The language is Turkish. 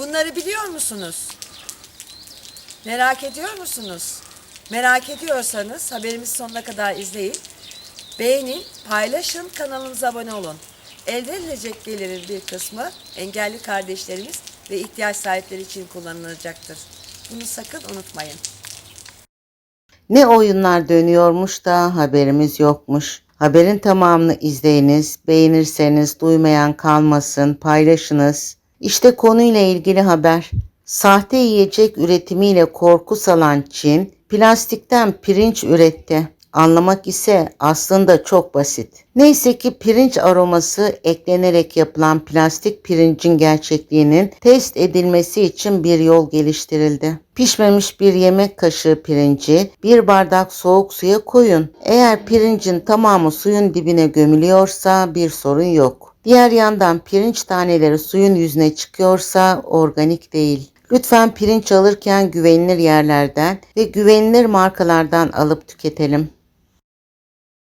Bunları biliyor musunuz? Merak ediyor musunuz? Merak ediyorsanız haberimizi sonuna kadar izleyin. Beğenin, paylaşın, kanalımıza abone olun. Elde edilecek gelirin bir kısmı engelli kardeşlerimiz ve ihtiyaç sahipleri için kullanılacaktır. Bunu sakın unutmayın. Ne oyunlar dönüyormuş da haberimiz yokmuş. Haberin tamamını izleyiniz, beğenirseniz duymayan kalmasın, paylaşınız. İşte konuyla ilgili haber. Sahte yiyecek üretimiyle korku salan Çin, plastikten pirinç üretti. Anlamak ise aslında çok basit. Neyse ki pirinç aroması eklenerek yapılan plastik pirincin gerçekliğinin test edilmesi için bir yol geliştirildi. Pişmemiş bir yemek kaşığı pirinci bir bardak soğuk suya koyun. Eğer pirincin tamamı suyun dibine gömülüyorsa bir sorun yok. Diğer yandan pirinç taneleri suyun yüzüne çıkıyorsa organik değil. Lütfen pirinç alırken güvenilir yerlerden ve güvenilir markalardan alıp tüketelim.